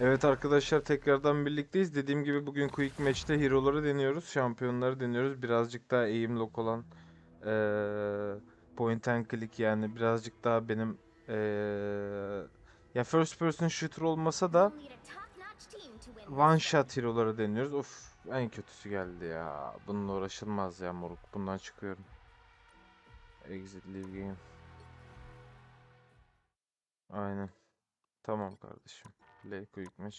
Evet arkadaşlar tekrardan birlikteyiz. Dediğim gibi bugün Quick Match'te hero'ları deniyoruz. Şampiyonları deniyoruz. Birazcık daha aim lock olan eee, point and click yani birazcık daha benim eee, ya first person shooter olmasa da one shot hero'ları deniyoruz. Of en kötüsü geldi ya. Bununla uğraşılmaz ya moruk. Bundan çıkıyorum. Exit leave game. Aynen. Tamam kardeşim. Quick match.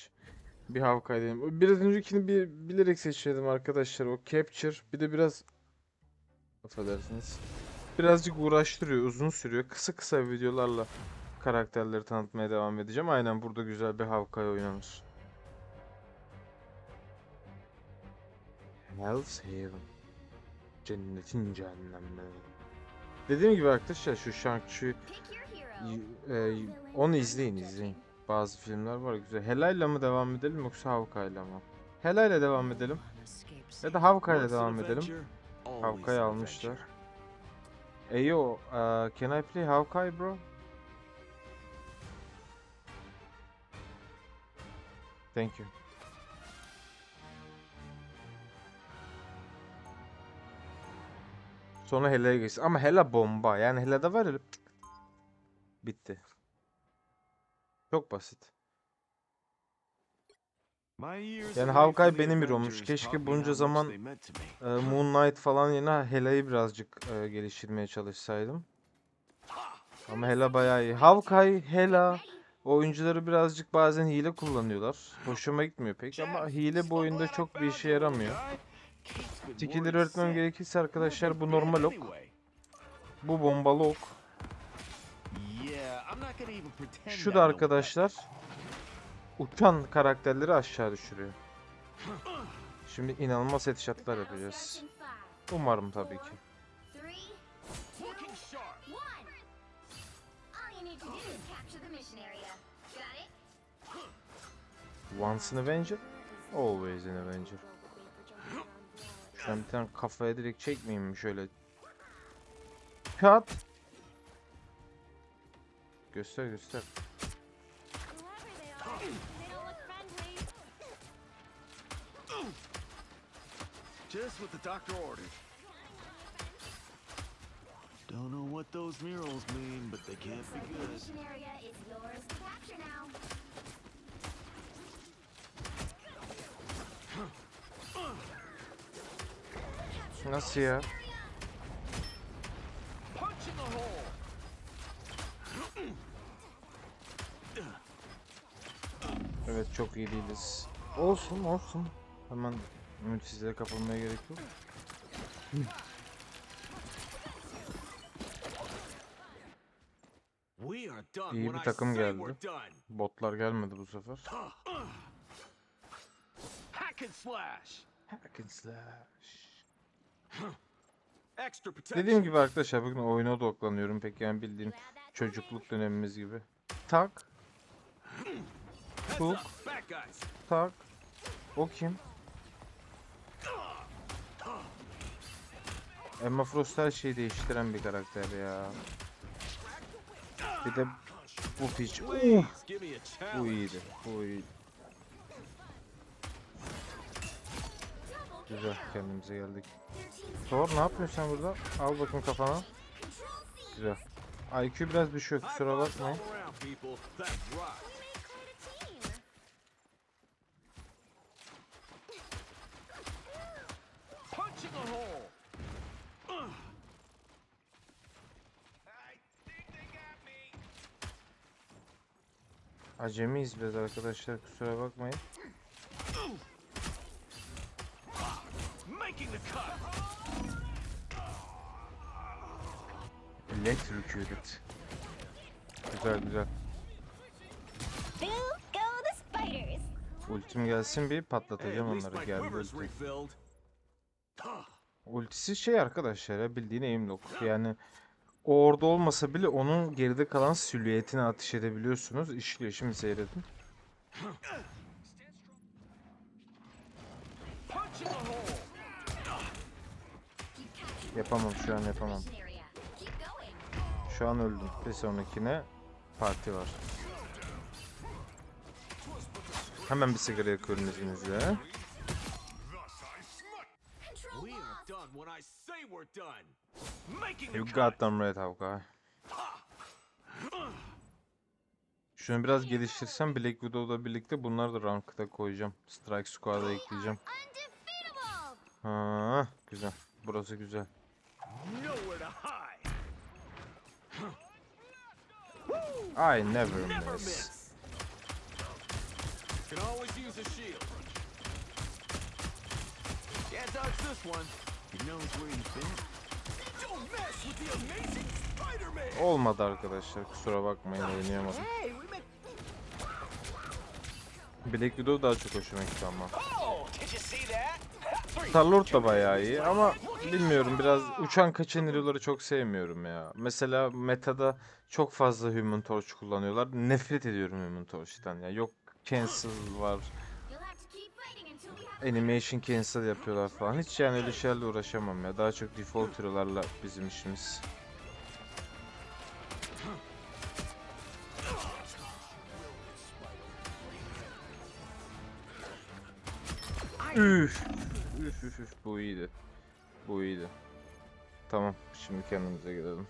Bir Havkay diyelim. Biraz öncekini bir bilerek seçmedim arkadaşlar. O capture bir de biraz affedersiniz. Birazcık uğraştırıyor, uzun sürüyor. Kısa kısa videolarla karakterleri tanıtmaya devam edeceğim. Aynen burada güzel bir Havkay oynanır. Hell's Haven. Cennetin cehennemi. Dediğim gibi arkadaşlar şu Shang-Chi e, onu izleyin izleyin. Bazı filmler var güzel. Helayla mı devam edelim yoksa Havkay'la mı? Helayla devam edelim. Ya da Havkay'la devam edelim. Havkay almışlar. Eyo, uh, can I play Havkay bro? Thank you. Sonra Hela'ya geçsin. Ama Hela bomba. Yani Hela'da var ya. Bitti. Çok basit. Yani Havkay benim bir olmuş. Keşke bunca zaman, Ee, Moon Knight falan yerine Hela'yı birazcık e, geliştirmeye çalışsaydım. Ama Hela bayağı iyi. Havkay, Hela oyuncuları birazcık bazen hile kullanıyorlar. Hoşuma gitmiyor pek ama hile bu oyunda çok bir işe yaramıyor. Skill'leri öğretmem gerekirse arkadaşlar bu normal ok. Bu bombalı ok. Şu da arkadaşlar uçan karakterleri aşağı düşürüyor. Şimdi inanılmaz headshotlar yapacağız. Umarım tabii ki. Once an Avenger, always an Avenger. Ben bir tane kafaya direkt çekmeyeyim mi şöyle? Kat. Göster göster. Just what the doctor ordered. Don't know what those murals mean, but they can't be good. area is yours to capture now. Nasıl ya? Evet çok iyi değiliz. Olsun olsun. Hemen ümitsizliğe kapılmaya gerek yok. İyi bir takım geldi. Botlar gelmedi bu sefer. Hack and slash. Hack and slash. Dediğim gibi arkadaşlar bugün oyuna odaklanıyorum pek yani bildiğin çocukluk dönemimiz gibi. Tak Hook. tak. O kim? Emma Frost her şeyi değiştiren bir karakter ya. Bir de bu piç. Uh, bu iyiydi. Bu iyiydi. Güzel kendimize geldik. Thor ne yapıyorsun sen burada? Al bakayım kafana. Güzel. IQ biraz düşüyor kusura bakmayın. all around, people. That's right. Punch in the hole. Ugh. I think they got me. Acemiyiz biz arkadaşlar kusura bakmayın. Making the cut. Electrocuted. Güzel güzel. Ultim gelsin bir patlatacağım onları geldi ulti. Ultisi şey arkadaşlar ya bildiğin aimlock. Yani o orada olmasa bile onun geride kalan silüetine ateş edebiliyorsunuz. İşliyor şimdi seyredin. Yapamam şu an yapamam. Şu an öldüm. Bir sonrakine parti var. Hemen bir sigara yakıyorum izninizle. When I say we're done. Making You got them right Hawkeye. Şunu biraz geliştirsem Black Widow'la birlikte bunları da ranked'a koyacağım. Strike Squad'a ekleyeceğim. Ha, güzel. Burası güzel. I never miss. Can always use a shield. Can't dodge this one. Olmadı arkadaşlar. Kusura bakmayın oynayamadım. Black Widow daha çok hoşuma gitti ama. Oh. Star-Lord da bayağı iyi ama bilmiyorum biraz uçan kaçan hero'ları çok sevmiyorum ya. Mesela metada çok fazla Human Torch kullanıyorlar. Nefret ediyorum Human Torch'tan ya. Yok cancel var. You'll have to keep fighting until we have Animation cancel yapıyorlar falan. Hiç yani öyle şeylerle uğraşamam ya. Daha çok default hero'larla bizim işimiz. Üf. Üf üf üf bu iyiydi. Bu iyiydi. Tamam şimdi kendimize gelelim.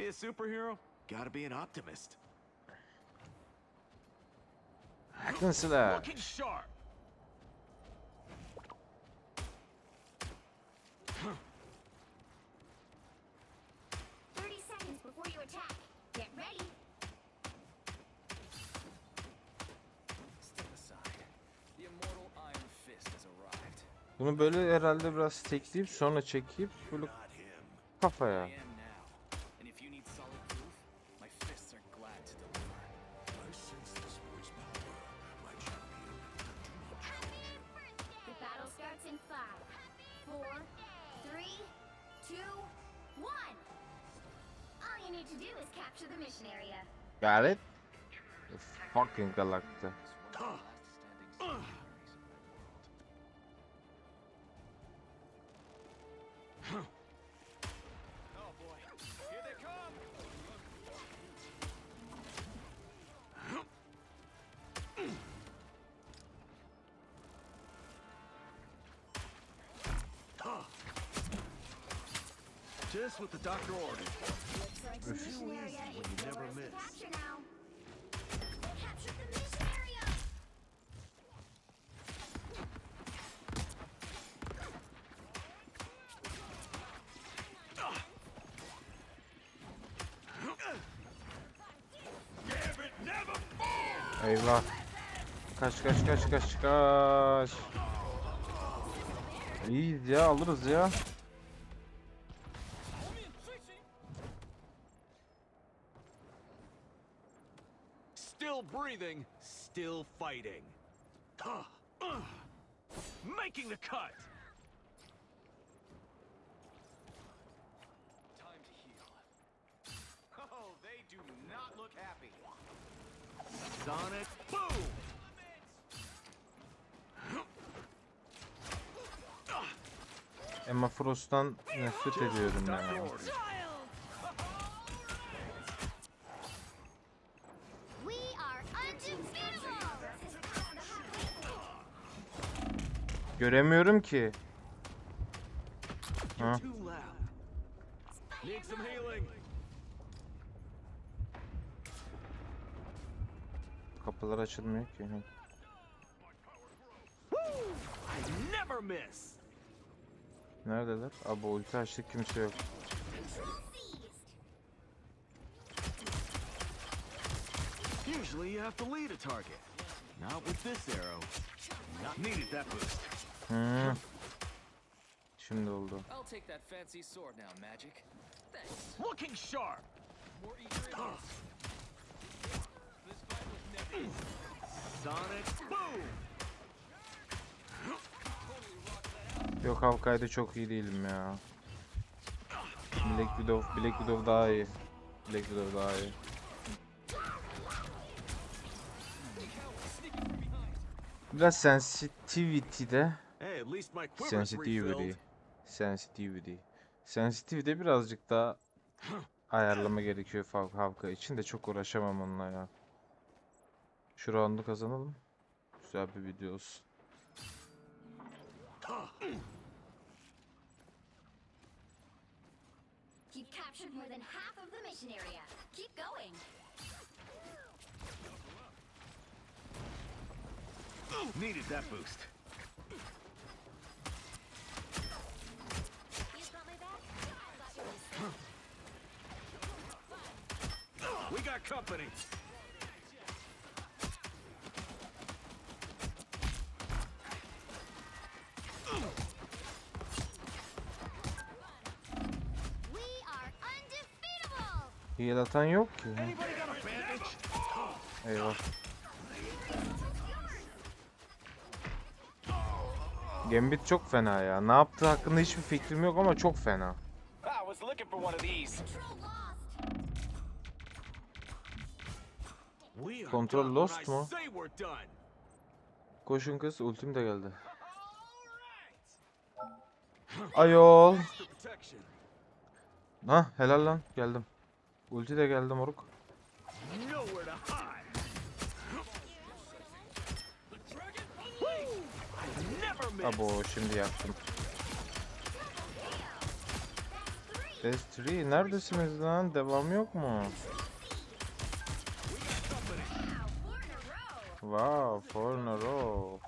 Be a superhero, gotta be an optimist. Aklın silah. Looking sharp. thirty seconds before you attack. Get ready. Step aside. The immortal Iron Fist has arrived. Bunu böyle herhalde biraz tekleyip sonra çekip böyle kafaya. got it? The fucking collector. Just what the doctor ordered. Eyvah. Kaç kaç kaç kaç kaç. İyiyiz ya alırız ya. Still fighting. Making the cut. Time to heal. Oh, they do not look happy. Sonic boom. Emma Frost'tan nefret ediyorum ya. Doctor Göremiyorum ki. Ha. Kapılar açılmıyor ki. Neredeler? Abi ulti açtık kimse yok. Usually you have to lead a target. Not with this arrow. Not needed that boost. Hı. Şimdi oldu. I'll take that fancy sword now, Magic. Thanks. Looking sharp. More eager idiots. This fight was never easy. Sonic boom. Yok Hawkeye'de çok iyi değilim ya. Black Widow, Black Widow daha iyi. Black Widow daha iyi. Biraz sensitivity'de Sensitivity. Sensitivity. Sensitivity birazcık daha ayarlama gerekiyor Havka için de çok uğraşamam onunla ya. Şu roundu kazanalım. Güzel bir video olsun. You've captured more than half of the mission area. Keep going. Needed that boost. We got company. We are undefeatable! Heal atan yok ki. Anybody got a bandage? Eyvah. Gambit çok fena ya. Ne yaptığı hakkında hiçbir fikrim yok ama çok fena. Control lost! Mu? Koşun kız ultim de geldi. Ayol. Ha helal lan geldim. Ulti de geldi moruk. Abo şimdi yaptım. Test 3 neredesiniz lan? Devam yok mu? Wow, four in a row!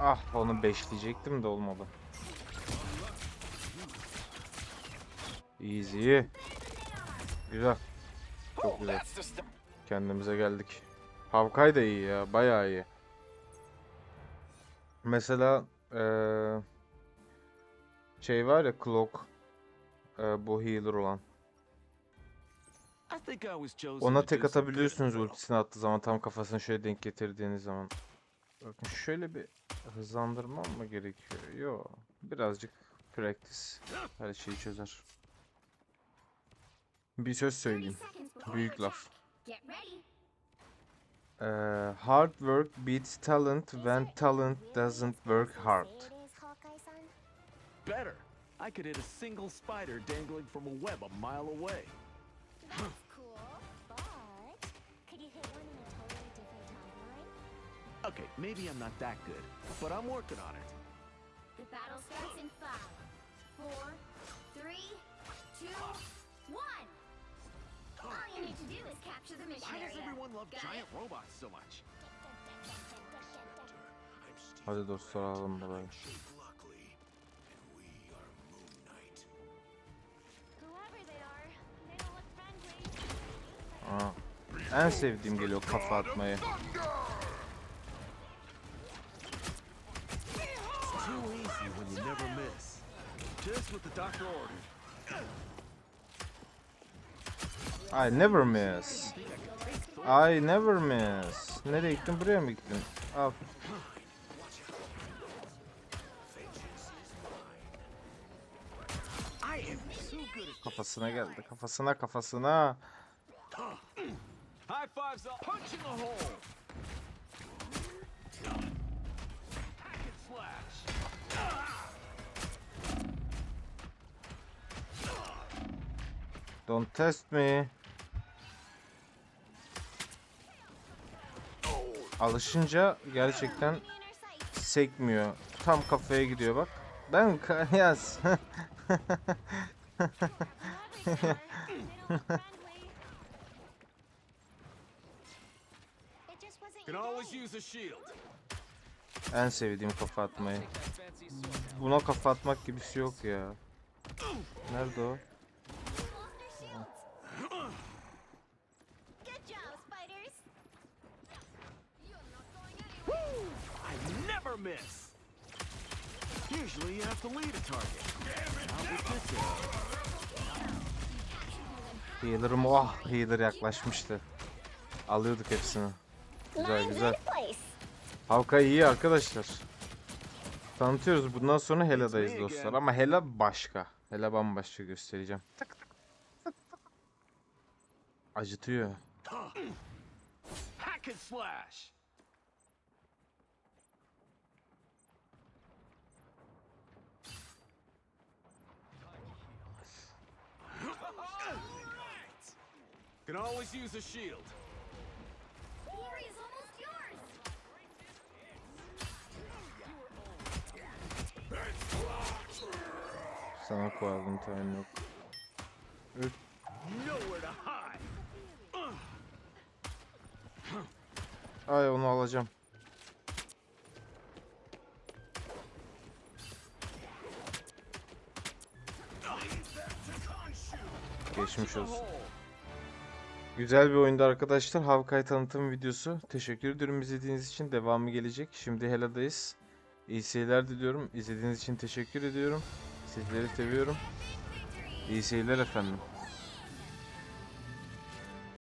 Ah onu beşleyecektim de olmadı. Easy. Güzel. Çok güzel. Kendimize geldik. Havkay da iyi ya. Bayağı iyi. Mesela eee şey var ya Cloak eee, bu healer olan. Ona tek atabiliyorsunuz ultisini attığı zaman tam kafasına şöyle denk getirdiğiniz zaman. Bakın şöyle bir hızlandırmam mı gerekiyor? Yo. Birazcık practice her şeyi çözer. Bir söz 30 söyleyeyim. Büyük laf. Eee, hard work beats talent when talent doesn't work hard. Better. I could hit a single spider dangling from a web a mile away. Okay, maybe I'm not that good, but I'm working on it. The battle starts in five, four, three, two, one. All you need to do is capture the mission Why does area. everyone love Got giant it? robots so much? Hadi dostlar alalım burayı. Aa, en sevdiğim geliyor kafa atmayı. I never miss. I never miss. Nereye gittin? Buraya mı gittin? Al. Kafasına geldi. Kafasına kafasına. High fives up. Punch in the hole. Hack and slash. Don't test me. Alışınca gerçekten sekmiyor. Tam kafaya gidiyor bak. Ben ka- en sevdiğim kafa atmayı. Buna kafa atmak gibisi yok ya. Nerede o? Miss. Usually you have to lead a target. Not with this arrow. Healer'ım oh healer yaklaşmıştı. Alıyorduk hepsini. Güzel güzel. Havka iyi arkadaşlar. Tanıtıyoruz. Bundan sonra Hela'dayız dostlar. Ama Hela başka. Hela bambaşka göstereceğim. Acıtıyor. Hack and slash. Can always use a shield. Sana koyalım time yok. Hide. Ay onu alacağım. Geçmiş olsun. Güzel bir oyundu arkadaşlar. Havkay tanıtım videosu. Teşekkür ediyorum izlediğiniz için. Devamı gelecek. Şimdi Hela'dayız. İyi seyirler diliyorum. İzlediğiniz için teşekkür ediyorum. Sizleri seviyorum. İyi seyirler efendim.